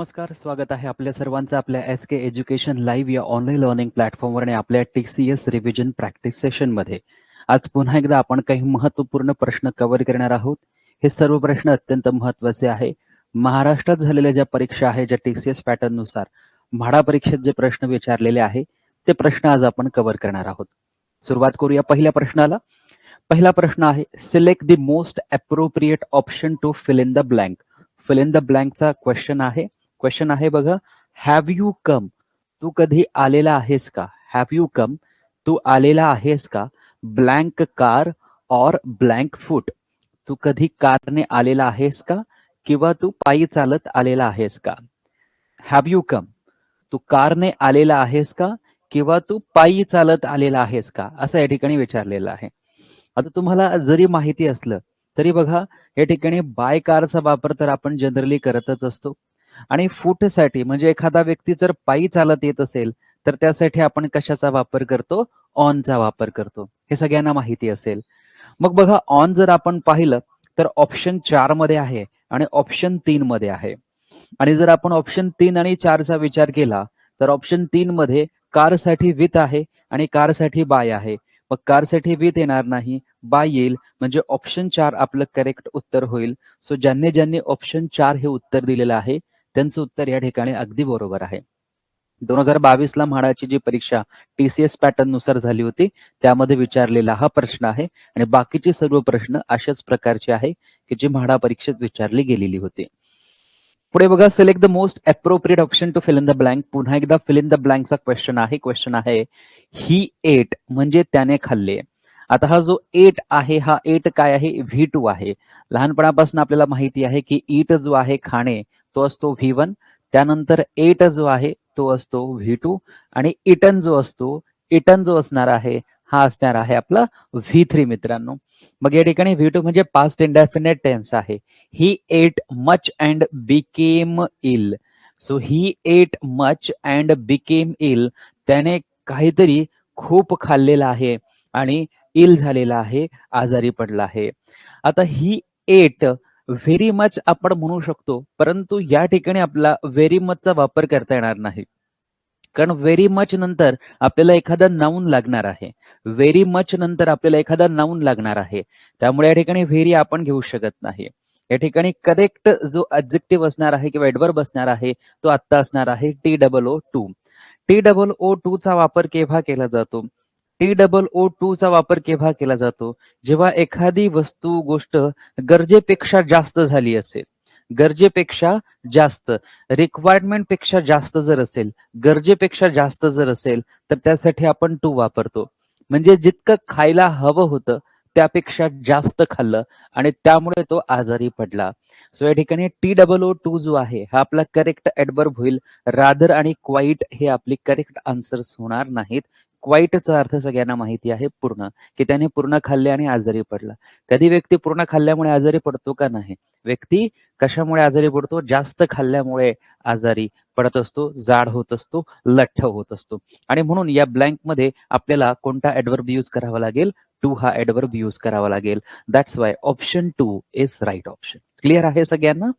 नमस्कार स्वागत आहे आपल्या सर्वांचं आपल्या एस के एज्युकेशन लाईव्ह या ऑनलाईन लर्निंग प्लॅटफॉर्मवर आणि आपल्या T C S revision practice सेशनमध्ये आज पुन्हा एकदा आपण काही महत्त्वपूर्ण प्रश्न कव्हर करणार आहोत. हे सर्व प्रश्न अत्यंत महत्त्वाचे आहे. महाराष्ट्रात झालेल्या ज्या परीक्षा आहे ज्या टी सी एस पॅटर्ननुसार म्हाडा परीक्षेत जे प्रश्न विचारलेले आहे ते प्रश्न आज आपण कव्हर करणार आहोत. सुरुवात करूया पहिल्या प्रश्नाला. पहिला प्रश्न आहे select the most appropriate option to fill in the blank fill in the ब्लँकचा question आहे क्वेश्चन आहे बघा. हॅव यू कम तू कधी आलेला आहेस का? हॅव यू कम तू आलेला आहेस का? Blank car or blank foot तू कधी कारने आलेला आहेस का? किंवा तू पायी चालत आलेला आहेस का? हॅव यू कम तू कारने आलेला आहेस का? किंवा तू पायी चालत आलेला आहेस का? असं या ठिकाणी विचारलेलं आहे. आता तुम्हाला जरी माहिती असलं तरी बघा या ठिकाणी बाय कारचा वापर तर आपण जनरली करतच असतो. आणि फूटसाठी म्हणजे एखादा व्यक्ती जर पायी चालत येत असेल तर त्यासाठी आपण कशाचा वापर करतो? ऑनचा वापर करतो. हे सगळ्यांना माहिती असेल. मग बघा ऑन जर आपण पाहिलं तर ऑप्शन चारमध्ये आहे आणि ऑप्शन तीन मध्ये आहे. आणि जर आपण ऑप्शन तीन आणि चारचा विचार केला तर ऑप्शन तीन मध्ये कारसाठी विथ आहे आणि कारसाठी बाय आहे. मग कारसाठी विथ येणार नाही बाय येईल म्हणजे ऑप्शन चार आपलं करेक्ट उत्तर होईल. सो ज्यांनी ज्यांनी ऑप्शन चार हे उत्तर दिलेलं आहे त्यांचं उत्तर या ठिकाणी अगदी बरोबर आहे. दोन हजार बावीस ला म्हाडाची जी परीक्षा टीसीएस पॅटर्ननुसार झाली होती त्यामध्ये विचारलेला हा प्रश्न आहे आणि बाकीचे सर्व प्रश्न अशाच प्रकारचे आहे की जी म्हाडा परीक्षेत विचारली गेलेली होती. पुढे बघा select the most appropriate option to fill in the blank पुन्हा एकदा फिल इन द ब्लँकचा क्वेश्चन आहे. क्वेश्चन आहे ही एट म्हणजे त्याने खाल्ले. आता हा जो एट आहे हा एट काय आहे? व्ही टू आहे. लहानपणापासून आपल्याला माहिती आहे की ईट जो आहे खाणे तो असतो व्ही वन त्यानंतर एट जो आहे तो असतो व्ही टू आणि इटन जो असतो इटन जो असणार आहे हा असणार आहे आपला व्ही थ्री मित्रांनो. मग या ठिकाणी व्ही टू म्हणजे पास्ट इंडेफिनेट टेन्स आहे. He ate much and became ill so he ate much and became ill त्याने काहीतरी खूप खाल्लेला आहे आणि इल झालेला आहे आजारी पडला आहे. आता ही एट व्हेरी मच आपण म्हणू शकतो परंतु या ठिकाणी आपला व्हेरी मचचा वापर करता येणार नाही. कारण व्हेरी मच नंतर आपल्याला एखादा नाऊन लागणार आहे. व्हेरी मच नंतर आपल्याला एखादा नाऊन लागणार आहे. त्यामुळे या ठिकाणी व्हेरी आपण घेऊ शकत नाही. या ठिकाणी करेक्ट जो ऑब्जेक्टिव्ह असणार आहे किंवा एडवर्ब असणार आहे तो आत्ता असणार आहे T double O too T double O too चा वापर केव्हा केला जातो? टी डबल ओ टू चा वापर केव्हा केला जातो? जेव्हा एखादी वस्तू गोष्ट गरजेपेक्षा जास्त झाली असेल गरजेपेक्षा जास्त रिक्वायरमेंटपेक्षा जास्त जर असेल गरजेपेक्षा जास्त जर असेल तर त्यासाठी आपण टू वापरतो. म्हणजे जितकं खायला हवं होतं त्यापेक्षा जास्त खाल्लं आणि त्यामुळे तो आजारी पडला. सो या ठिकाणी टी डबल ओ टू जो आहे हा आपला करेक्ट ऍडबर्ब होईल. रादर आणि क्वाईट हे आपली करेक्ट आन्सर्स होणार नाहीत. क्वाईटचा अर्थ सगळ्यांना माहिती आहे पूर्ण. की त्याने पूर्ण खाल्ले आणि आजारी पडला. कधी व्यक्ती पूर्ण खाल्ल्यामुळे आजारी पडतो का नाही? व्यक्ती कशामुळे आजारी पडतो? जास्त खाल्ल्यामुळे आजारी पडत असतो जाड होत असतो लठ्ठ होत असतो. आणि म्हणून या ब्लँकमध्ये आपल्याला कोणता ऍडवर्ब यूज करावा लागेल? टू हा ऍडवर्ब यूज करावा लागेल. That's why option two is right option clear आहे सगळ्यांना?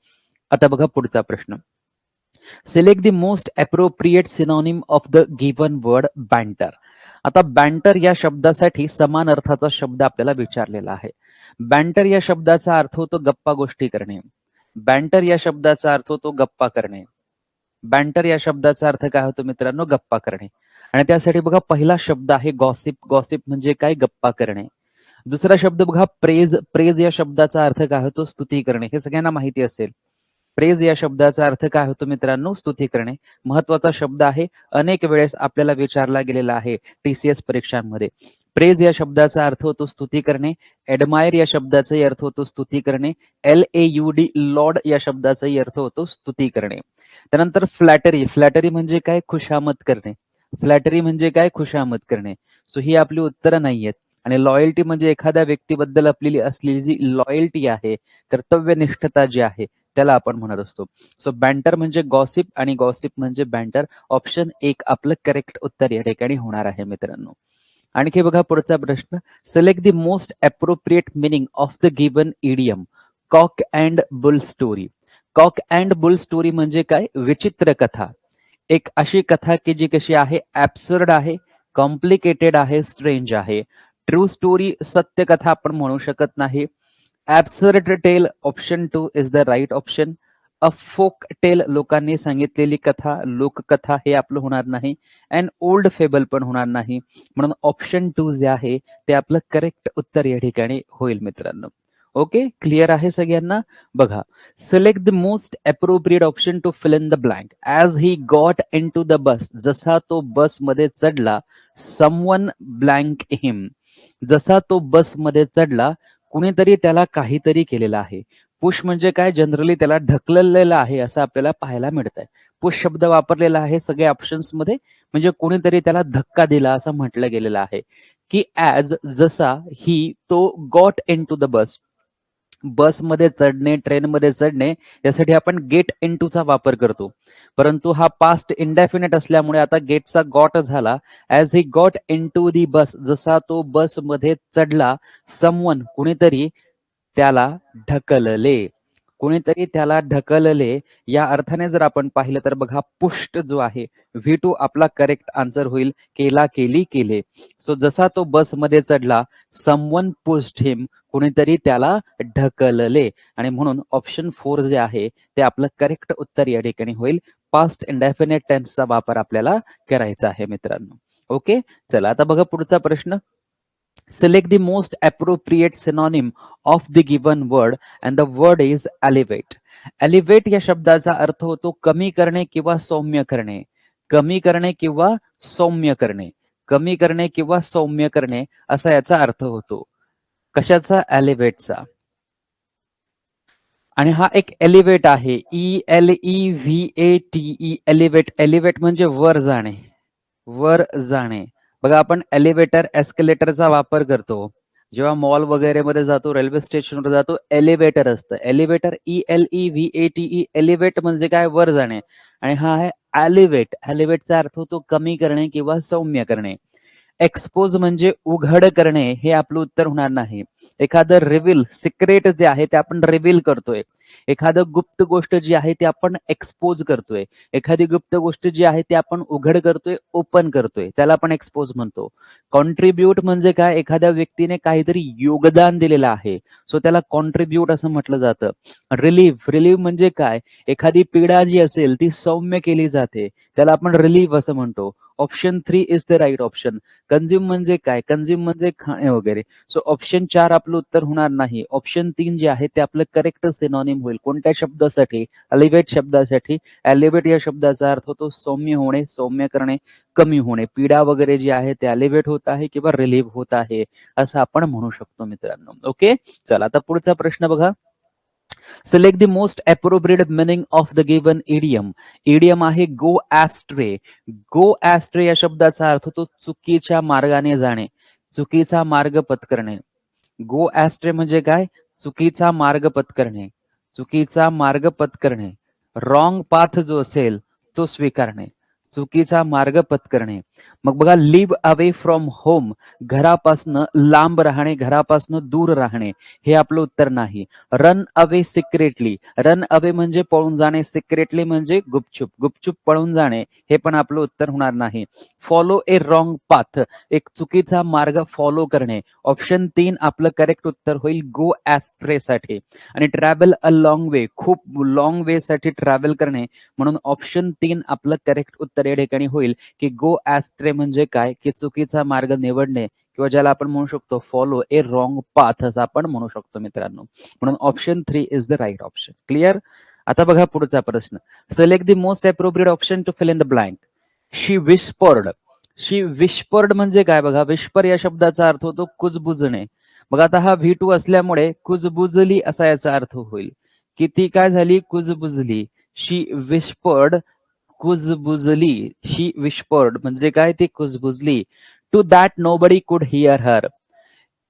आता बघा पुढचा प्रश्न. Select the most appropriate synonym of the given word banter आता बँटर या शब्दासाठी समान अर्थाचा शब्द आपल्याला विचारलेला आहे. बँटर या शब्दाचा अर्थ होतो गप्पा गोष्टी करणे. बँटर या शब्दाचा अर्थ होतो गप्पा करणे. बँटर या शब्दाचा अर्थ काय होतो मित्रांनो? गप्पा करणे. आणि त्यासाठी बघा पहिला शब्द आहे गॉसिप गॉसिप म्हणजे काय? गप्पा करणे. दुसरा शब्द बघा प्रेज प्रेज या शब्दाचा अर्थ काय होतो? स्तुती करणे. हे सगळ्यांना माहिती असेल. प्रेज या शब्दाचा अर्थ काय होतो मित्रांनो? स्तुती करणे. महत्त्वाचा शब्द आहे. अनेक वेळेस आपल्याला विचारला गेलेला आहे टीसीएस परीक्षांमध्ये. प्रेज या शब्दाचा अर्थ होतो स्तुती करणे. एडमायर या शब्दाचाही अर्थ होतो स्तुती करणे. L A U D laud या शब्दाचाही अर्थ होतो स्तुती करणे. त्यानंतर फ्लॅटरी फ्लॅटरी म्हणजे काय? खुशामत करणे. फ्लॅटरी म्हणजे काय? खुशामत करणे. सो ही आपली उत्तरं नाहीयेत. आणि लॉयल्टी म्हणजे एखाद्या व्यक्तीबद्दल आपली असलेली जी लॉयल्टी आहे कर्तव्यनिष्ठता जी आहे त्याला आपण म्हणत असतो. सो बँटर म्हणजे गॉसिप आणि गॉसिप म्हणजे बँटर ऑप्शन एक आपलं करेक्ट उत्तर या ठिकाणी होणार आहे मित्रांनो. आणखी बघा पुढचा प्रश्न. Select the most appropriate meaning of the given idiom cock and bull story cock and bull story म्हणजे काय? विचित्र कथा. एक अशी कथा की जी कशी आहे? ऍब्सर्ड आहे कॉम्प्लिकेटेड आहे स्ट्रेंज आहे. ट्रू स्टोरी सत्य कथा आपण म्हणू शकत नाही. Absurd tale option two is the right option a folk tale लोकांनी सांगितलेली कथा लोककथा हे आपलं होणार नाही. अँड ओल्ड फेबल पण होणार नाही. म्हणून ऑप्शन टू जे आहे ते आपलं करेक्ट उत्तर या ठिकाणी होईल मित्रांनो. ओके क्लिअर आहे सगळ्यांना? बघा. Select the most appropriate option to fill in the blank as he got into the bus जसा तो बसमध्ये चढला समवन ब्लँक हिम जसा तो बसमध्ये चढला कुणीतरी त्याला काहीतरी केलेलं आहे. पुश म्हणजे काय? जनरली त्याला ढकललेलं आहे असं आपल्याला पाहायला मिळत आहे पुश शब्द वापरलेला आहे सगळ्या ऑप्शन्समध्ये. म्हणजे कोणीतरी त्याला धक्का दिला असं म्हटलं गेलेलं आहे. की ऍज जसा ही तो got into the bus बसमध्ये चढणे ट्रेनमध्ये चढणे यासाठी आपण गेट इन चा वापर करतो. परंतु हा पास्ट इंडेफिनेट असल्यामुळे आता गेटचा गॉट झाला. As he got into the bus जसा तो बसमध्ये चढला समवन कुणीतरी त्याला ढकलले. कुणीतरी त्याला ढकलले. या अर्थाने जर आपण पाहिलं तर बघा पुष्ट जो आहे व्ही टू आपला करेक्ट आन्सर होईल. केला केली केले. सो जसा तो बसमध्ये चढला समवन पुस्ट हिम कुणीतरी त्याला ढकलले. आणि म्हणून ऑप्शन फोर जे आहे ते आपलं करेक्ट उत्तर या ठिकाणी होईल. पास्ट इंडेफिनेट टेन्सचा वापर आपल्याला करायचा आहे मित्रांनो. ओके चला आता बघा पुढचा प्रश्न. Select the most appropriate synonym of the given word and the word is elevate elevate या शब्दाचा अर्थ होतो कमी करणे किंवा सौम्य करणे. कमी करणे किंवा सौम्य करणे. कमी करणे किंवा सौम्य करणे असा याचा अर्थ होतो. कशाचा एलिव्हेटचा? आणि हा एक एलिव्हेट आहे. E L E V A T E elevate elevate म्हणजे वर जाणे. वर जाणे. बघा आपण एलिव्हेटर एस्केलेटरचा वापर करतो. जेव्हा मॉल वगैरे मध्ये जातो रेल्वे स्टेशनवर जातो एलिव्हेटर असतं. Elevator E L E V A T E elevate म्हणजे काय? वर जाणे. आणि हा आहे एलिव्हेट. एलिव्हेटचा अर्थ होतो कमी करणे किंवा सौम्य करणे. एक्सपोज म्हणजे उघड करणे हे आपलं उत्तर होणार नाही. एखादं रिव्हिल सिक्रेट जे आहे ते आपण रिव्हील करतोय. एखादं गुप्त गोष्ट जी आहे ती आपण एक्सपोज करतोय. एखादी गुप्त गोष्ट जी आहे ती आपण उघड करतोय ओपन करतोय. त्याला आपण एक्सपोज म्हणतो. कॉन्ट्रीब्युट म्हणजे काय? एखाद्या व्यक्तीने काहीतरी योगदान दिलेलं आहे. सो त्याला कॉन्ट्रीब्युट असं म्हटलं जातं. रिलीफ रिलीव्ह म्हणजे काय? एखादी पीडा जी असेल ती सौम्य केली जाते. त्याला आपण रिलीफ असं म्हणतो. Option three is the right option consume म्हणजे काय? कंझ्युम म्हणजे खाणे वगैरे. सो ऑप्शन चार आपलं उत्तर होणार नाही. ऑप्शन तीन जे आहे ते आपलं करेक्ट सिनॉनिम होईल. कोणत्या शब्दासाठी? एलिव्हेट शब्दासाठी. एलिव्हेट या शब्दाचा अर्थ होतो सौम्य होणे सौम्य करणे कमी होणे. पीडा वगैरे जी आहे ते एलिव्हेट होत आहे किंवा रिलीव्ह होत आहे असं आपण म्हणू शकतो मित्रांनो. ओके चला आता पुढचा प्रश्न बघा. Select the most appropriate meaning of the given idiom idiom आहे गो ऍस्ट्रे गो ऍस्ट्रे या शब्दाचा अर्थ होतो चुकीच्या मार्गाने जाणे. चुकीचा मार्ग पत्करणे. गो ऍस्ट्रे म्हणजे काय? चुकीचा मार्ग पत्करणे. चुकीचा मार्ग पत्करणे. रॉंग पाथ जो असेल तो स्वीकारणे. चुकीचा मार्ग पत्करणे. मग बघा लिव्ह अवे फ्रॉम होम घरापासनं लांब राहणे घरापासनं दूर राहणे हे आपलं उत्तर नाही. Run away secretly run away म्हणजे पळून जाणे सिक्रेटली म्हणजे गुपचूप. गुपचूप पळून जाणे हे पण आपलं उत्तर होणार नाही. फॉलो ए रॉंग पाथ एक चुकीचा मार्ग फॉलो करणे. ऑप्शन तीन आपलं करेक्ट उत्तर होईल गो ऍस्ट्रे साठी. आणि ट्रॅव्हल अ लॉंग वे खूप लॉंग वे साठी ट्रॅव्हल करणे. म्हणून ऑप्शन तीन आपलं करेक्ट उत्तर या ठिकाणी होईल की गो ॲस्ट्रे म्हणजे काय की चुकीचा मार्ग निवडणे किंवा ज्याला आपण म्हणू शकतो फॉलो ए रॉंग पाथ असं आपण म्हणू शकतो मित्रांनो. म्हणून option three is the right option clear आता बघा पुढचा प्रश्न. Select the most appropriate option to fill in the blank she whispered she whispered म्हणजे काय बघा? विस्पर या शब्दाचा अर्थ होतो कुजबुजणे. मग आता हा व्ही टू असल्यामुळे कुजबुजली असा याचा अर्थ होईल. की ती काय झाली? कुजबुजली. शी विस्पर्ड कुजबुजली शी विस्फोर्ड म्हणजे काय ती कुजबुजली? To that nobody could hear her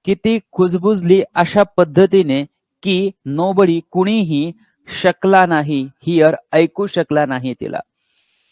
की ती कुजबुजली अशा पद्धतीने की नोबडी कुणीही शकला नाही हिअर ऐकू शकला नाही तिला.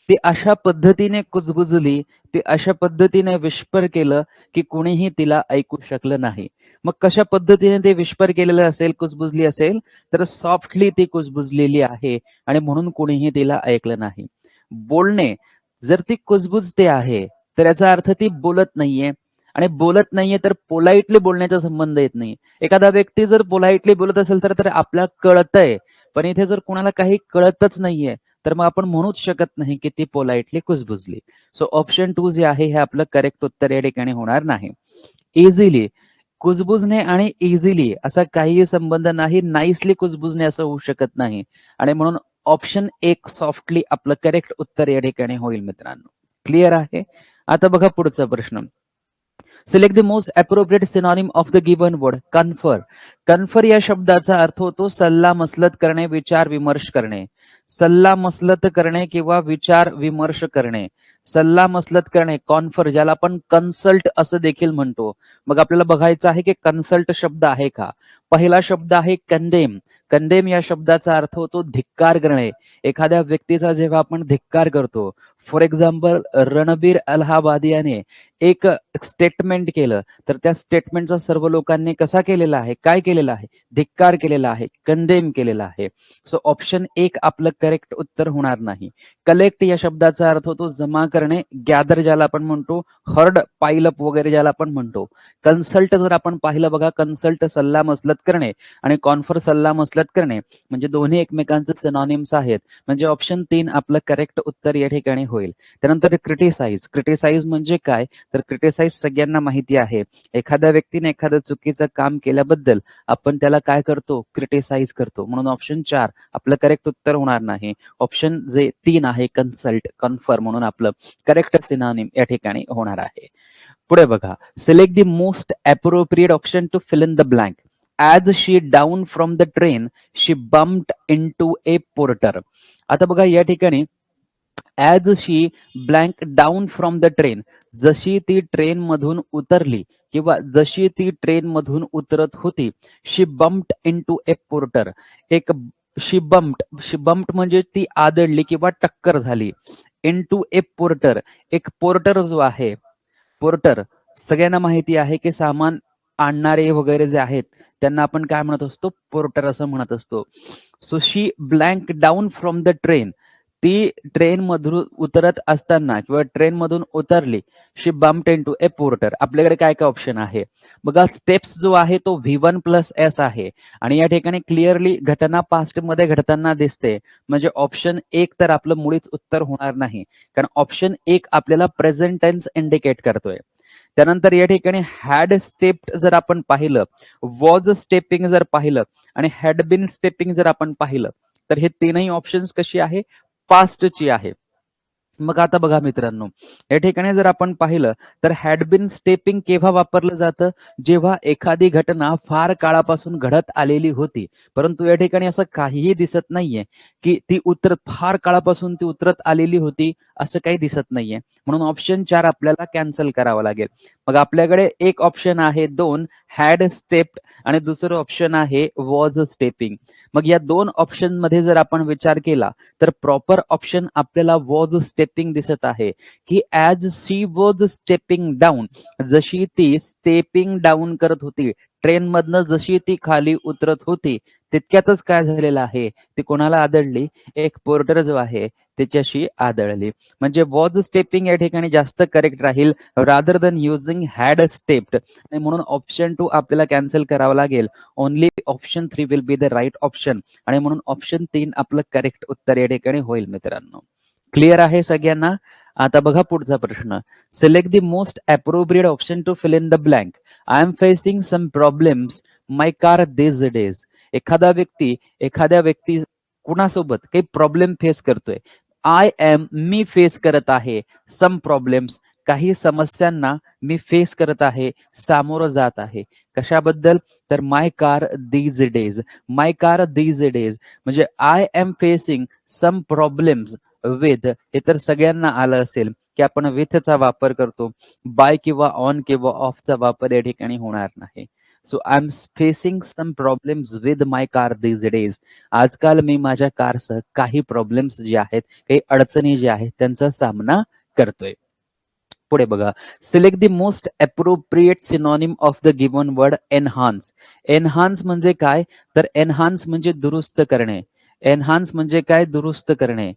ती अशा पद्धतीने कुजबुजली ती अशा पद्धतीने विस्पर केलं की कुणीही तिला ऐकू शकलं नाही. मग कशा पद्धतीने ते विस्पर केलेलं असेल कुजबुजली असेल? तर सॉफ्टली ती कुजबुजलेली आहे आणि म्हणून कुणीही तिला ऐकलं नाही. बोलणे. जर ती कुजबुजते आहे तर याचा अर्थ ती बोलत नाहीये. आणि बोलत नाहीये तर पोलाइटली बोलण्याचा संबंध येत नाही. एखादा व्यक्ती जर पोलाइटली बोलत असेल तर तर आपल्याला कळतंय. पण इथे जर कोणाला काही कळतच नाहीये तर मग आपण म्हणूच शकत नाही की ती पोलाइटली कुजबुजली. सो ऑप्शन टू जे आहे हे आपलं करेक्ट उत्तर या ठिकाणी होणार नाही. इझिली कुजबुजणे आणि इझिली असा काही संबंध नाही नाईसली कुजबुजणे असं होऊ शकत नाही. आणि म्हणून ऑप्शन एक सॉफ्टली आपलं करेक्ट उत्तर या ठिकाणी होईल मित्रांनो. क्लिअर आहे? आता बघा पुढचा प्रश्न. Select the most appropriate synonym of the given word confer confer या शब्दाचा अर्थ होतो सल्ला मसलत करणे विचार विमर्श करणे. सल्ला मसलत करणे किंवा विचार विमर्श करणे. सल्ला मसलत करणे कॉन्फर ज्याला आपण कन्सल्ट असं देखील म्हणतो. मग आपल्याला बघायचं आहे की कन्सल्ट शब्द आहे का? पहिला शब्द आहे कंदेम. कंदेम या शब्दाचा अर्थ होतो धिक्कार करणे. एखाद्या व्यक्तीचा जेव्हा आपण धिक्कार करतो फॉर एक्झाम्पल रणबीर अल्हाबादी याने एक स्टेटमेंट केलं तर त्या स्टेटमेंटचा सर्व लोकांनी कसा केलेला आहे काय केलेला आहे? धिक्कार केलेला आहे कंदेम केलेला आहे. सो ऑप्शन एक आपलं करेक्ट उत्तर होणार नाही. कलेक्ट या शब्दाचा अर्थ होतो जमा करणे गॅदर ज्याला आपण म्हणतो हर्ड पाईलअप वगैरे ज्याला आपण म्हणतो. कन्सल्ट जर आपण पाहिलं बघा कन्सल्ट सल्ला मसलत करणे आणि कॉन्फर सल्ला मसलत करणे म्हणजे दोन्ही एकमेकांचे सिनॉनिम्स आहेत. म्हणजे ऑप्शन तीन आपलं करेक्ट उत्तर या ठिकाणी होईल. त्यानंतर क्रिटिसाइज क्रिटिसाइज म्हणजे काय? तर क्रिटिसाइज सगळ्यांना माहिती आहे. एखाद्या व्यक्तीने एखादं चुकीचं काम केल्याबद्दल आपण त्याला काय करतो? क्रिटिसाइज करतो. म्हणून ऑप्शन चार आपलं करेक्ट उत्तर होणार नाही. ऑप्शन जे तीन आहे कन्सल्ट कन्फर्म म्हणून आपलं करेक्ट सिनानिम या ठिकाणी होणार आहे. पुढे बघा. Select the most appropriate option to fill in the blank as she down from the train she bumped into a porter आता बघा या ठिकाणी as she blank down from the train जशी ती ट्रेन मधून उतरली किंवा जशी ती ट्रेन मधून उतरत होती she bumped into a porter एक शी बम्प्ड शी बम्प्ड म्हणजे ती आदळली किंवा टक्कर झाली. इन टू ए पोर्टर एक पोर्टर जो आहे पोर्टर सगळ्यांना माहिती आहे की सामान आणणारे वगैरे जे आहेत त्यांना आपण काय म्हणत असतो? पोर्टर असं म्हणत असतो. So she blank down from the train ती ट्रेन मधून उतरत असताना किंवा ट्रेन मधून उतरली she bump ten to a porter आपल्याकडे काय काय ऑप्शन आहे? बघा स्टेप्स जो आहे तो व्ही वन प्लस एस आहे. आणि या ठिकाणी क्लिअरली घटना पास्टमध्ये घडताना दिसते. म्हणजे ऑप्शन एक तर आपलं मुळीच उत्तर होणार नाही. कारण ऑप्शन एक आपल्याला प्रेझेंट टेन्स इंडिकेट करतोय. त्यानंतर या ठिकाणी हॅड स्टेप्ड जर आपण पाहिलं वॉज स्टेपिंग जर पाहिलं आणि हॅड बिन स्टेपिंग जर आपण पाहिलं तर हे तीनही ऑप्शन्स कशी आहे? पास्टची आहे. मग आता बघा मित्रांनो या ठिकाणी जर आपण पाहिलं तर हॅडबिन स्टेपिंग केव्हा वापरलं जातं? जेव्हा एखादी घटना फार काळापासून घडत आलेली होती. परंतु या ठिकाणी असं काहीही दिसत नाहीये की ती उतरत फार काळापासून ती उतरत आलेली होती. असं काही दिसत नाहीये. म्हणून ऑप्शन चार आपल्याला कॅन्सल करावं लागेल. मग आपल्याकडे एक ऑप्शन आहे दोन हॅड स्टेप आणि दुसरं ऑप्शन आहे वॉज स्टेपिंग मग या दोन ऑप्शनमध्ये जर आपण विचार केला तर प्रॉपर ऑप्शन आपल्याला वॉज स्टेपिंग दिसत आहे. की as she was stepping down जशी ती स्टेपिंग डाऊन करत होती ट्रेन मधनं जशी ती खाली उतरत होती तितक्यातच काय झालेलं आहे? ती कोणाला आदळली? एक पोर्टर जो आहे त्याच्याशी आदळली. म्हणजे वॉज स्टेपिंग या ठिकाणी जास्त करेक्ट राहील rather than using had stepped आणि म्हणून ऑप्शन टू आपल्याला कॅन्सल करावं लागेल. Only option three will be the right option आणि म्हणून ऑप्शन तीन आपलं करेक्ट उत्तर या ठिकाणी होईल मित्रांनो. क्लिअर आहे सगळ्यांना? आता बघा पुढचा प्रश्न. Select the most appropriate option to fill in the blank I am facing some problems my car this days एखादा व्यक्ती एखाद्या व्यक्ती कुणासोबत काही प्रॉब्लेम फेस करतोय. आय एम मी फेस करत आहे. सम प्रॉब्लेम्स काही समस्यांना मी फेस करत आहे. सामोरं जात आहे. कशाबद्दल? तर my car these days my car these days म्हणजे I am facing some problems with हे तर सगळ्यांना आलं असेल की आपण विथचा वापर करतो. बाय किंवा ऑन किंवा ऑफचा वापर या ठिकाणी होणार नाही. So I am facing some problems with my car these days आजकाल मी माझ्या कारसह काही प्रॉब्लेम्स जे आहेत काही अडचणी ज्या आहेत त्यांचा सामना करतोय. पुढे बघा. Select the most appropriate synonym of the given word enhance enhance म्हणजे काय? तर एनहान्स म्हणजे दुरुस्त करणे. एनहान्स म्हणजे काय? दुरुस्त करणे.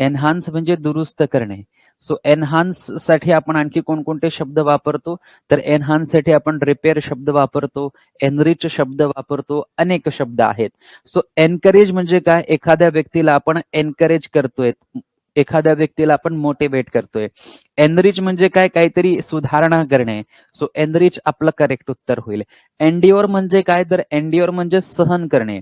एनहान्स म्हणजे दुरुस्त करणे. सो एनहान्ससाठी आपण आणखी कोणकोणते शब्द वापरतो? तर एनहान्ससाठी आपण रिपेअर शब्द वापरतो एनरिच शब्द वापरतो अनेक शब्द आहेत. सो एनकरेज म्हणजे काय? एखाद्या व्यक्तीला आपण एनकरेज करतोय. एखाद्या व्यक्तीला आपण मोटिवेट करतोय. एनरिच म्हणजे काय? काहीतरी सुधारणा करणे. सो एनरिच आपलं करेक्ट उत्तर होईल. एनडीओर म्हणजे काय? तर एनडीओर म्हणजे सहन करणे.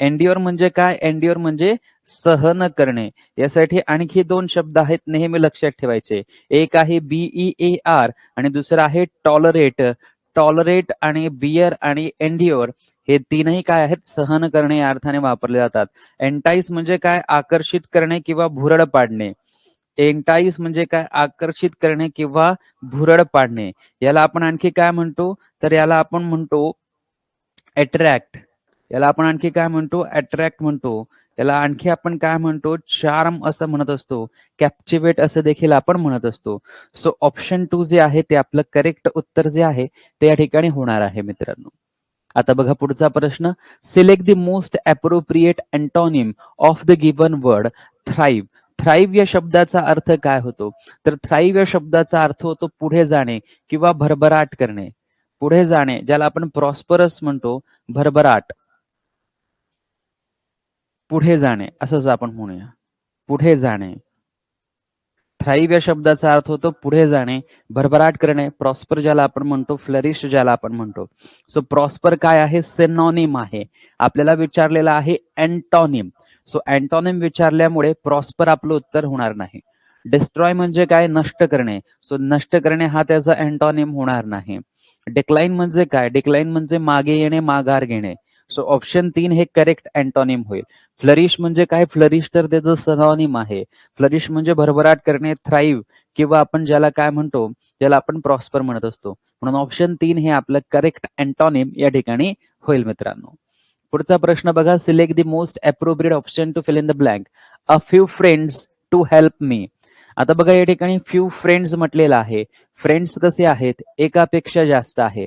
एनडीओर म्हणजे काय? एनडीओर म्हणजे सहन करणे. यासाठी आणखी दोन शब्द आहेत नेहमी लक्षात ठेवायचे. एक आहे बीई ए आर आणि दुसरं आहे टॉलरेट टॉलरेट आणि बियर आणि एनडीओर हे तीनही काय आहेत? सहन करणे या अर्थाने वापरले जातात. एन्टाईस म्हणजे काय? आकर्षित करणे किंवा भुरड पाडणे. एन्टाईस म्हणजे काय? आकर्षित करणे किंवा भुरड पाडणे. याला आपण आणखी काय म्हणतो? तर याला आपण म्हणतो अट्रॅक्ट याला आपण आणखी काय म्हणतो? अट्रॅक्ट म्हणतो. याला आणखी आपण काय म्हणतो? चार्म असं म्हणत असतो. कॅप्चिवेट असं देखील आपण म्हणत असतो. सो ऑप्शन टू जे आहे ते आपलं करेक्ट उत्तर जे आहे ते या ठिकाणी होणार आहे मित्रांनो. आता बघा पुढचा प्रश्न. Select the most appropriate antonym of the given word thrive thrive या शब्दाचा अर्थ काय होतो? तर थ्राईव्ह या शब्दाचा अर्थ होतो पुढे जाणे किंवा भरभराट करणे. पुढे जाणे ज्याला आपण प्रॉस्परस म्हणतो भरभराट. पुढे जाणे असंच आपण म्हणूया. पुढे जाणे. थ्राईव्ह या शब्दाचा अर्थ होतो पुढे जाणे भरभराट करणे प्रॉस्पर ज्याला आपण म्हणतो फ्लरिश ज्याला आपण म्हणतो. सो प्रॉस्पर काय आहे? सेनॉनिम आहे. आपल्याला विचारलेला आहे अँटॉनिम. सो अँटॉनिम विचारल्यामुळे प्रॉस्पर आपलं उत्तर होणार नाही. डिस्ट्रॉय म्हणजे काय? नष्ट करणे. सो नष्ट करणे हा त्याचा अँटॉनिम होणार नाही. डिक्लाईन म्हणजे काय? डिक्लाईन म्हणजे मागे येणे माघार घेणे. सो ऑप्शन तीन हे करेक्ट अँटॉनिम होईल. फ्लरिश म्हणजे काय? फ्लरिश तर त्याचं सनॉनिम आहे. फ्लरिश म्हणजे भरभराट करणे थ्राईव्ह किंवा आपण ज्याला काय म्हणतो ज्याला आपण प्रॉस्पर म्हणत असतो. म्हणून ऑप्शन तीन हे आपलं करेक्ट अँटॉनिम या ठिकाणी होईल मित्रांनो. पुढचा प्रश्न बघा. Select the most appropriate option to fill in the blank a few friends to help me आता बघा या ठिकाणी फ्यू फ्रेंड्स म्हटलेलं आहे. फ्रेंड्स कसे आहेत. एकापेक्षा जास्त आहे.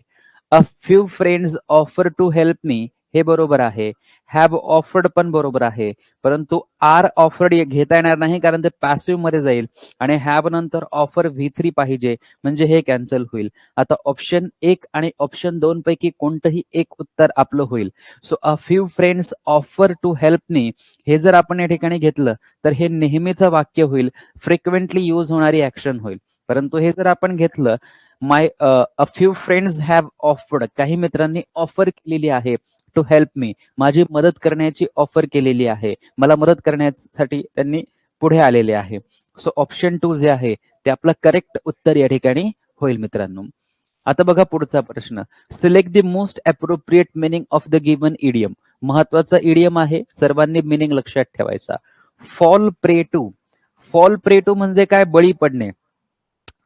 A few friends offer to help me हे बरोबर आहे. हॅव ऑफर्ड पण बरोबर आहे. परंतु आर ऑफर्ड घेता येणार नाही कारण ते पॅसिव्हमध्ये जाईल. आणि हॅव नंतर ऑफर व्ही थ्री पाहिजे. म्हणजे हे कॅन्सल होईल. आता ऑप्शन एक आणि ऑप्शन दोन पैकी कोणतंही एक उत्तर आपलं होईल. So a few friends offer to help me हे जर आपण या ठिकाणी घेतलं तर हे नेहमीचं वाक्य होईल. फ्रिक्वेंटली यूज होणारी ऍक्शन होईल. परंतु हे जर आपण घेतलं my a few friends have offered काही मित्रांनी ऑफर केलेली आहे. टू हेल्प मी माझी मदत करण्याची ऑफर केलेली आहे. मला मदत करण्यासाठी त्यांनी पुढे आलेले आहे. सो ऑप्शन टू जे आहे ते आपलं करेक्ट उत्तर या ठिकाणी होईल मित्रांनो. आता बघा पुढचा प्रश्न. Select the most appropriate meaning of the given idiom महत्त्वाचा इडियम आहे सर्वांनी मिनिंग लक्षात ठेवायचा. Fall prey to fall prey to म्हणजे काय? बळी पडणे.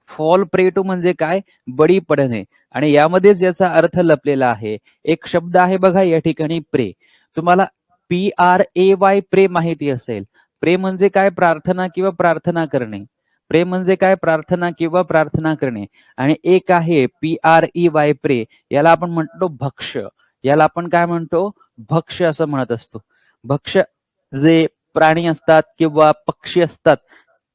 फॉल प्रे टू म्हणजे काय? बळी पडणे. आणि यामध्येच याचा अर्थ लपलेला आहे. एक शब्द आहे बघा या ठिकाणी प्रे. तुम्हाला पी आर ए वाय प्रे माहिती असेल. प्रे म्हणजे काय? प्रार्थना किंवा प्रार्थना करणे. प्रे म्हणजे काय? प्रार्थना किंवा प्रार्थना करणे. आणि एक आहे पी आर ई वाय प्रे. याला आपण म्हणतो भक्ष. याला आपण काय म्हणतो? भक्ष असं म्हणत असतो. भक्ष जे प्राणी असतात किंवा पक्षी असतात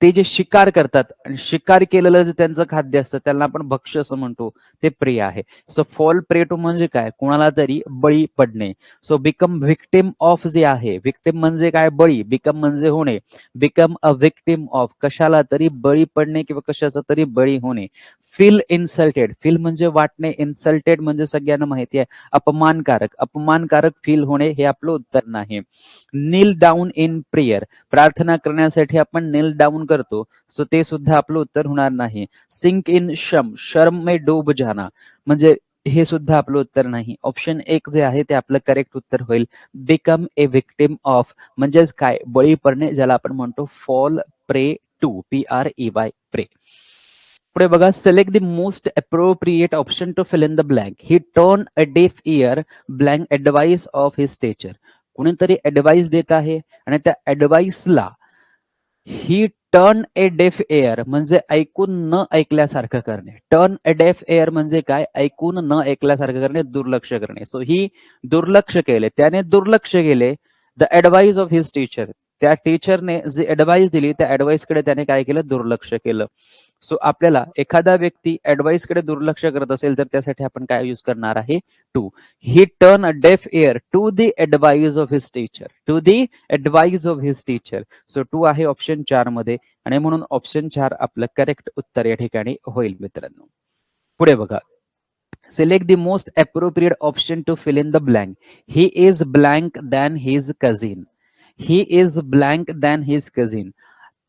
ते जे शिकार करतात आणि शिकार केलेलं जे त्यांचं खाद्य असतं त्यांना आपण भक्ष्य असं म्हणतो ते प्रिय आहे. सो फॉल प्रेटो म्हणजे काय? कोणाला तरी बळी पडणे. सो बिकम व्हिक्टिम ऑफ जे आहे व्हिक्टिम म्हणजे काय? बळी. बिकम म्हणजे होणे. बिकम अ व्हिक्टिम ऑफ कशाला तरी बळी पडणे किंवा कशाचा तरी बळी होणे. फील इन्सल्टेड फील म्हणजे वाटणे. इन्सल्टेड म्हणजे सगळ्यांना माहिती आहे अपमानकारक. अपमानकारक फील होणे हे आपलं उत्तर नाही. नील डाऊन इन प्रेयर प्रार्थना करण्यासाठी आपण नील डाऊन करतो सो ते सुद्धा आपलं उत्तर होणार नाही. सिंक इन शम शर्म मे डोब जाना. म्हणजे हे सुद्धा आपलं उत्तर नाही. ऑप्शन एक जे आहे ते आपलं करेक्ट उत्तर होईल. बिकम ए विक्टिम ऑफ म्हणजेच काय? बळी पडणे ज्याला आपण म्हणतो fall prey to P R E Y prey पुढे बघा select the most appropriate option to fill in the blank he turn a deaf ear blank advice of his teacher कुणीतरी ऍडवाइस देत आहे आणि त्या ऍडवाइसला he turn a deaf ear म्हणजे ऐकून न ऐकल्यासारखं करणे. टर्न ए डेफ एअर म्हणजे काय? ऐकून न ऐकल्यासारखं करणे दुर्लक्ष करणे. सो ही दुर्लक्ष केले. त्याने दुर्लक्ष केले. The advice of his teacher त्या टीचरने जी ऍडवाइस दिली त्या ऍडवाइसकडे त्याने काय केलं? दुर्लक्ष केलं. सो आपल्याला एखादा व्यक्ती ऍडवाइसकडे दुर्लक्ष करत असेल तर त्यासाठी आपण काय यूज करणार आहे? To he turn a deaf ear to the advice of his teacher to the advice of his teacher so to आहे ऑप्शन चारमध्ये. आणि म्हणून ऑप्शन चार आपलं करेक्ट उत्तर या ठिकाणी होईल मित्रांनो. पुढे बघा. Select the most appropriate option to fill in the blank he is blank than his cousin he is blank than his cousin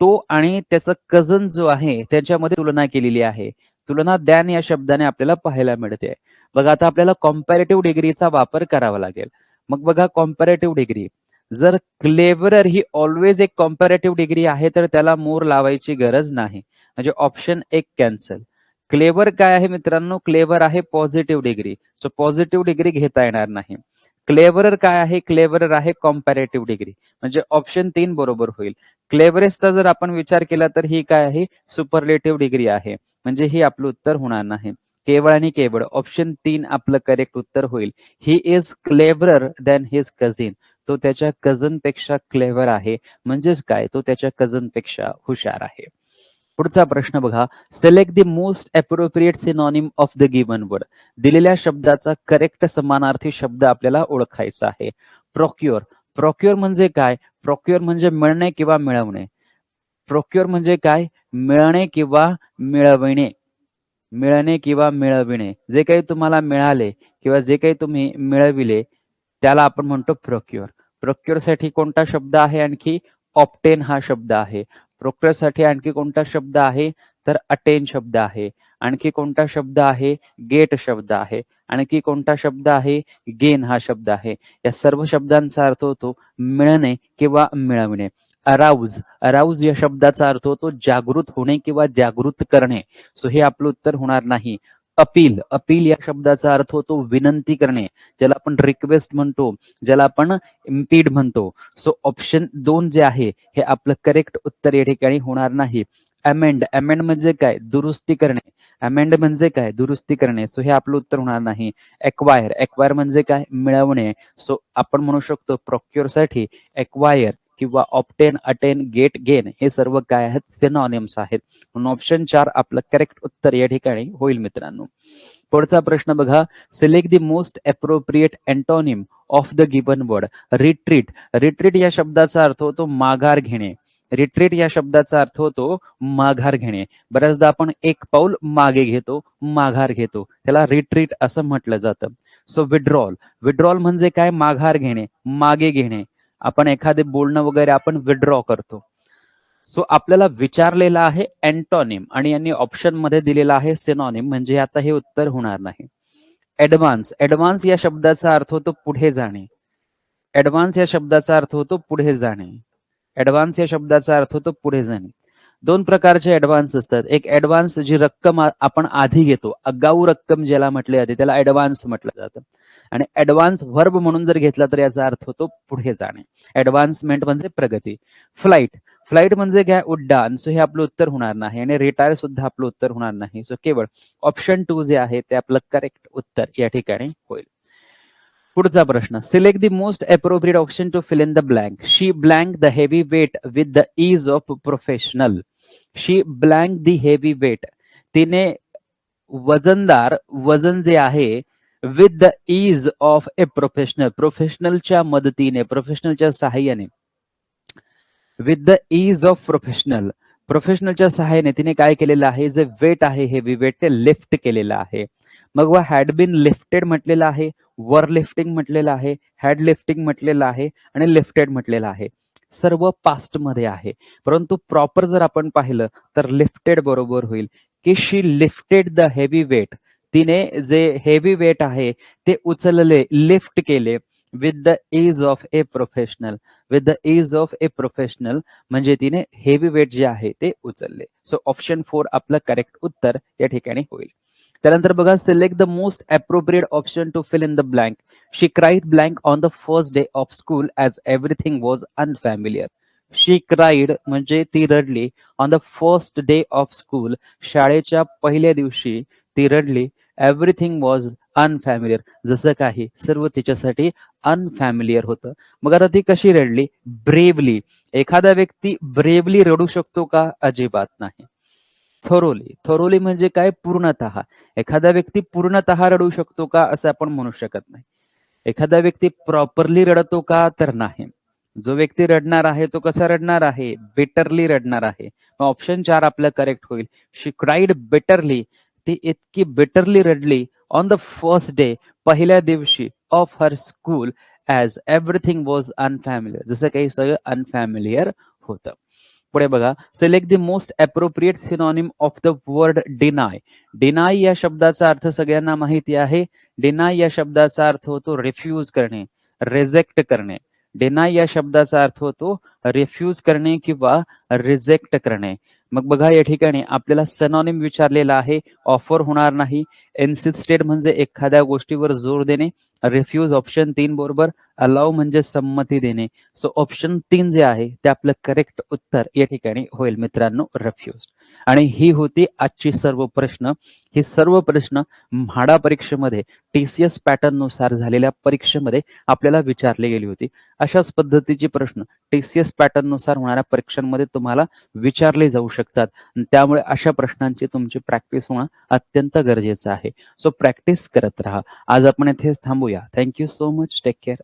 तो आणि त्याचा कझन जो आहे त्याच्यामध्ये तुलना केलेली आहे. तुलना दॅन या शब्दाने आपल्याला पाहायला मिळते. बघा आता आपल्याला कॉम्पॅरेटिव्ह डिग्रीचा वापर करावा लागेल. मग बघा कॉम्पॅरेटिव्ह डिग्री जर क्लेवरर ही ऑलवेज एक कॉम्पॅरेटिव्ह डिग्री आहे तर त्याला मोर लावायची गरज नाही. म्हणजे ऑप्शन एक कॅन्सल क्लेवर काय आहे मित्रांनो? क्लेवर आहे positive degree so positive degree घेता येणार नाही. क्लेवरर काय आहे? क्लेवरर आहे कॉम्पॅरेटिव्ह डिग्री म्हणजे ऑप्शन तीन बरोबर होईल. क्लेवरेसचा जर आपण विचार केला तर ही काय आहे? सुपरलेटिव्ह डिग्री आहे. म्हणजे ही आपलं उत्तर होणार नाही. केवळ आणि केवळ ऑप्शन तीन आपलं करेक्ट उत्तर होईल. He is cleverer than his cousin तो त्याच्या कझनपेक्षा क्लेवर आहे. म्हणजेच काय? तो त्याच्या कझनपेक्षा हुशार आहे. पुढचा प्रश्न बघा. Select the most appropriate synonym of the given word दिलेल्या शब्दाचा करेक्ट समानार्थी शब्द आपल्याला ओळखायचा आहे. प्रोक्युअर प्रोक्युअर म्हणजे काय? प्रोक्युअर म्हणजे मिळणे किंवा मिळवणे. प्रोक्युअर म्हणजे काय? मिळणे किंवा मिळविणे. मिळणे किंवा मिळविणे. जे काही तुम्हाला मिळाले किंवा जे काही तुम्ही मिळविले त्याला आपण म्हणतो प्रोक्युअर प्रोक्युअरसाठी कोणता शब्द आहे? आणखी ऑप्टेन हा शब्द आहे. प्रोक्युअरसाठी आणखी कोणता शब्द आहे? तर अटेन शब्द आहे. आणखी कोणता शब्द आहे? गेट शब्द आहे. आणखी कोणता शब्द आहे? गेन हा शब्द आहे. या सर्व शब्दांचा अर्थ होतो मिळणे किंवा मिळवणे. अराउज अराउज या शब्दाचा अर्थ होतो जागृत होणे किंवा जागृत करणे. सो हे आपलं उत्तर होणार नाही. अपील अपील या शब्दाचा अर्थ होतो विनंती करणे ज्याला आपण रिक्वेस्ट म्हणतो ज्याला आपण इम्पीड म्हणतो. सो ऑप्शन दोन जे आहे हे आपलं करेक्ट उत्तर या ठिकाणी होणार नाही. अमेंड अमेंड म्हणजे काय? दुरुस्ती करणे. अमेंड म्हणजे काय? दुरुस्ती करणे. सो हे आपलं उत्तर होणार नाही. एक्वायर एक्वायर म्हणजे काय? मिळवणे. सो आपण म्हणू शकतो प्रोक्युअरसाठी एक्वायर किंवा ऑप्टेन अटेन गेट गेन हे सर्व काय आहेत? सिनॉनिम्स आहेत. म्हणून ऑप्शन चार आपलं करेक्ट उत्तर या ठिकाणी होईल मित्रांनो. पुढचा प्रश्न बघा. Select the most appropriate antonym of the given word retreat retreat या शब्दाचा अर्थ होतो माघार घेणे. रिट्रीट या शब्दाचा अर्थ होतो माघार घेणे. बऱ्याचदा आपण एक पाऊल मागे घेतो माघार घेतो. त्याला रिट्रीट असं म्हटलं जातं. सो विड्रॉल विड्रॉल म्हणजे काय? माघार घेणे मागे घेणे. आपण एखादे बोलणं वगैरे आपण विड्रॉ करतो. सो आपल्याला विचारलेला आहे अँटॉनिम आणि यांनी ऑप्शनमध्ये दिलेला आहे सिनॉनिम म्हणजे आता हे उत्तर होणार नाही. ऍडव्हान्स ऍडव्हान्स या शब्दाचा अर्थ होतो पुढे जाणे. ऍडव्हान्स या शब्दाचा अर्थ होतो पुढे जाणे. ऍडव्हान्स या शब्दाचा अर्थ होतो पुढे जाणे. दोन प्रकारचे ऍडव्हान्स असतात. एक ऍडव्हान्स जी रक्कम आपण आधी घेतो. अगाऊ रक्कम ज्याला म्हटले जाते त्याला ऍडव्हान्स म्हटलं जातं. आणि ऍडव्हान्स व्हर्ब म्हणून जर घेतला तर याचा अर्थ होतो पुढे जाणे. ऍडव्हान्समेंट म्हणजे प्रगती. फ्लाईट फ्लाईट म्हणजे काय उड्डाण. सो हे आपलं उत्तर होणार नाही. आणि रिटायर सुद्धा आपलं उत्तर होणार नाही. सो केवळ ऑप्शन टू जे आहे ते आपलं करेक्ट उत्तर या ठिकाणी होईल. पुढचा प्रश्न. Select the most appropriate option to fill in the blank she blank the heavy weight with the ease of professional she blank the heavy weight तिने वजनदार वजन जे आहे with the ease of a professional प्रोफेशनलच्या मदतीने प्रोफेशनलच्या सहाय्याने. With the ease of professional प्रोफेशनलच्या सहाय्याने तिने काय केलेलं आहे? जे वेट आहे हेवी वेट ते लिफ्ट केलेलं आहे. मग व हॅड बीन लिफ्टेड म्हटलेलं आहे वर लिफ्टिंग म्हटलेलं आहे हॅड लिफ्टिंग म्हटलेलं आहे आणि लिफ्टेड म्हटलेलं आहे. सर्व पास्टमध्ये आहे. परंतु प्रॉपर जर आपण पाहिलं तर लिफ्टेड बरोबर होईल. की she lifted the heavy weight तिने जे हेवी वेट आहे ते उचलले लिफ्ट केले with the ease of a professional with the ease of a professional म्हणजे तिने हेवी वेट जे आहे ते उचलले. सो ऑप्शन फोर आपलं करेक्ट उत्तर या ठिकाणी होईल. त्यानंतर बघा select the most appropriate option to fill in the blank she cried blank on the first day of school as everything was unfamiliar she cried म्हणजे ती रडली. On the first day of school शाळेच्या पहिल्या दिवशी ती रडली. Everything was unfamiliar जसं काही सर्व तिच्यासाठी अनफॅमिलियर होतं. मग आता ती कशी रडली? ब्रेवली एखादा व्यक्ती ब्रेवली रडू शकतो का? अजिबात नाही. थोरोली थोरोली म्हणजे काय? पूर्णतः. एखादा व्यक्ती पूर्णतः रडू शकतो का? असं आपण म्हणू शकत नाही. एखादा व्यक्ती प्रॉपरली रडतो का? तर नाही. जो व्यक्ती रडणार आहे तो कसा रडणार आहे? बेटरली रडणार आहे. ऑप्शन चार आपलं करेक्ट होईल. शी क्राईड बेटरली ती इतकी बिटरली रडली ऑन द फर्स्ट डे पहिल्या दिवशी of her school as everything was unfamiliar जसं काही सगळं अनफॅमिलियर होतं. पुढे बघा select the most appropriate synonym of the word deny deny या शब्दाचा अर्थ सगळ्यांना माहिती आहे. डिनाय या शब्दाचा अर्थ होतो रिफ्यूज करणे रिजेक्ट करणे. डिनाय या शब्दाचा अर्थ होतो रिफ्यूज करणे किंवा रिजेक्ट करणे. मग बघा या ठिकाणी आपल्याला सनॉनिम विचारलेला आहे. ऑफर होणार नाही. इन्सिस्टेड म्हणजे एखाद्या गोष्टीवर जोर देणे. रिफ्यूज ऑप्शन तीन बरोबर. अलाव म्हणजे संमती देणे. सो ऑप्शन तीन जे आहे ते आपलं करेक्ट उत्तर या ठिकाणी होईल मित्रांनो. रिफ्यूज आणि ही होती आजची सर्व प्रश्न. हे सर्व प्रश्न म्हाडा परीक्षेमध्ये टीसीएस पॅटर्ननुसार झालेल्या परीक्षेमध्ये आपल्याला विचारली गेली होती. अशाच पद्धतीचे प्रश्न टीसीएस पॅटर्ननुसार होणाऱ्या परीक्षांमध्ये तुम्हाला विचारले जाऊ शकतात. त्यामुळे अशा प्रश्नांची तुमची प्रॅक्टिस होणं अत्यंत गरजेचं आहे. सो प्रॅक्टिस करत राहा. आज आपण इथेच थांबूया. Thank you so much take care